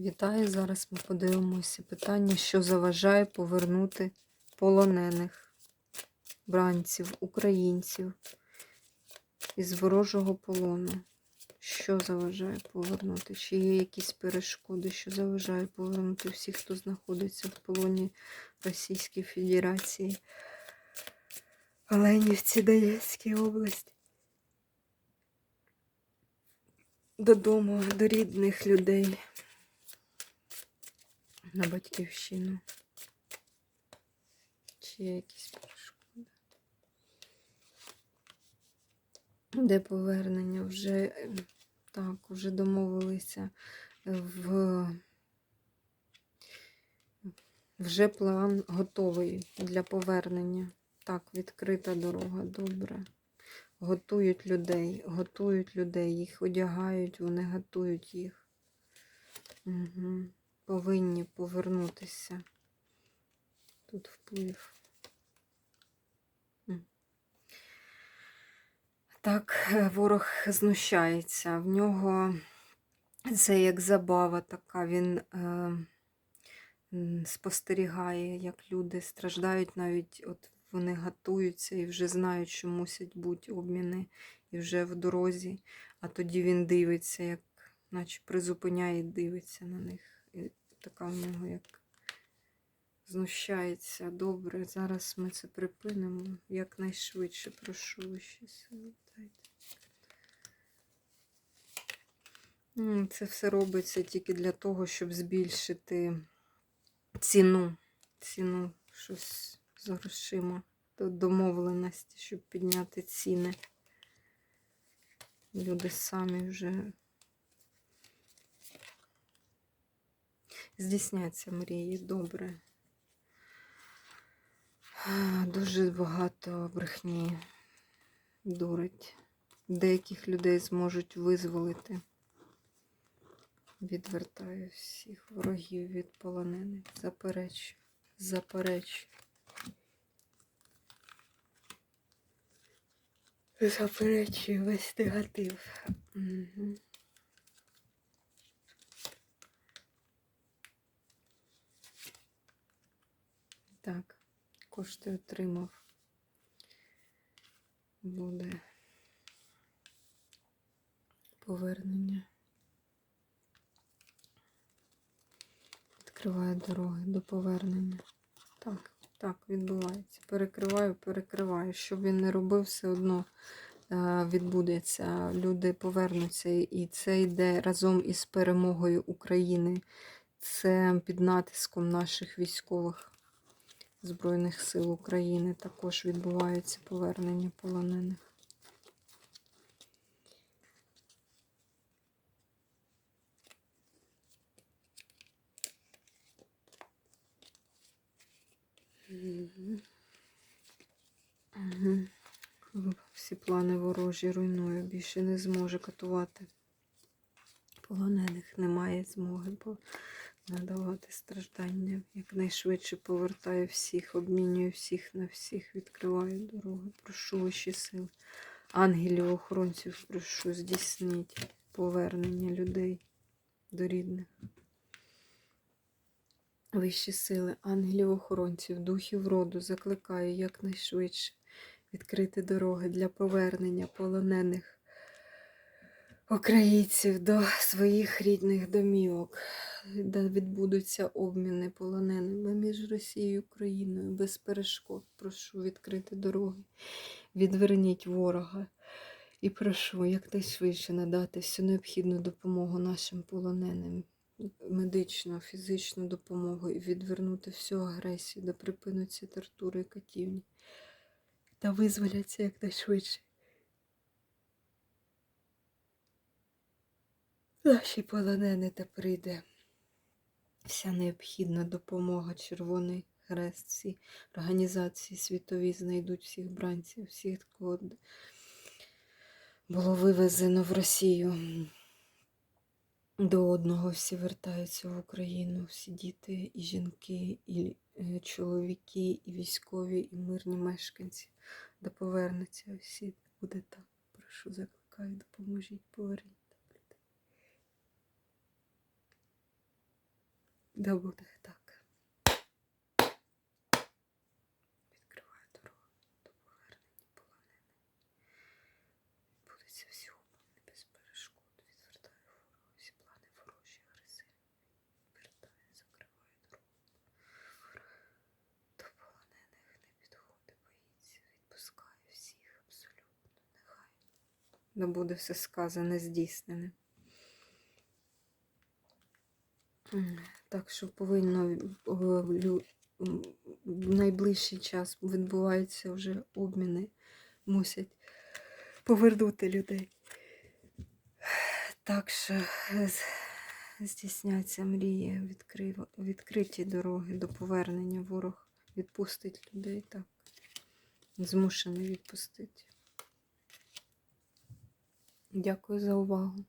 Вітаю! Зараз ми подивимося питання, що заважає повернути полонених бранців, українців із ворожого полону. Що заважає повернути? Чи є якісь перешкоди, що заважає повернути всіх, хто знаходиться в полоні Російської Федерації, Оленівці, Донецькій області? Додому, до рідних людей на батьківщину. Чи є якісь перешкоди? Де повернення? Вже е, так, вже домовилися в вже план готовий для повернення. Так, відкрита дорога, добре. Готують людей, готують людей, їх одягають, вони готують їх. Угу повинні повернутися. Тут вплив. Так, е, ворог знущається. В нього це як забава така, він е, спостерігає, як люди страждають, навіть от вони готуються і вже знають, що мусять бути обміни і вже в дорозі, а тоді він дивиться, як наче призупиняє і дивиться на них. Така в нього як знущається. Добре, зараз ми це припинимо. Якнайшвидше прошу вищі сили. Це все робиться тільки для того, щоб збільшити ціну, ціну щось з грошима, домовленості, щоб підняти ціни. Люди самі вже здійсняться мрії добре. Дуже багато брехні дурить. Деяких людей зможуть визволити. Відвертаю всіх ворогів від полонених. Заперечу. Заперечу. Заперечую весь негатив. Угу. Так, кошти отримав. Буде повернення. Відкриваю дороги до повернення. Так, так, відбувається. Перекриваю, перекриваю. Щоб він не робив, все одно е, відбудеться. Люди повернуться, і це йде разом із перемогою України. Це під натиском наших військових. Збройних сил України також відбуваються повернення полонених. Всі плани ворожі руйнує, більше не зможе катувати. Полонених немає змоги, бо надавати страждання. Якнайшвидше повертаю всіх, обмінюю всіх на всіх, відкриваю дорогу. Прошу вищі сили. Ангелів, охоронців, прошу, здійсніть повернення людей до рідних. Вищі сили, ангелів, охоронців, духів роду закликаю якнайшвидше відкрити дороги для повернення полонених українців до своїх рідних домівок, де відбудуться обміни полоненими між Росією і Україною без перешкод. Прошу відкрити дороги, відверніть ворога і прошу якнайшвидше надати всю необхідну допомогу нашим полоненим. Медичну, фізичну допомогу і відвернути всю агресію, де припинуться тортури і катівні та визволяться якнайшвидше. Наші полонени та прийде вся необхідна допомога Червоний Хрест, всі організації світові знайдуть всіх бранців, всіх, кого було вивезено в Росію. До одного всі вертаються в Україну, всі діти, і жінки, і е, чоловіки, і військові, і мирні мешканці, де повернуться всі. Буде так. Прошу, закликаю, допоможіть, поверніть. Да буде так. Відкриваю дорогу до повернення полонених. Будуться всі обмани без перешкод. Відвертаю ворогу, всі плани ворожі, агресивні. Відвертаю, закриваю дорогу. До полонених не підходить, боїться. Відпускаю всіх абсолютно. Нехай. Да буде все сказане, здійснене. М, Так що повинно е, в найближчий час відбуваються вже обміни, мусять повернути людей. Так що е, здійсняться мрії, відкрив- відкриті дороги до повернення. Ворог відпустить людей так. Змушений відпустити. Дякую за увагу.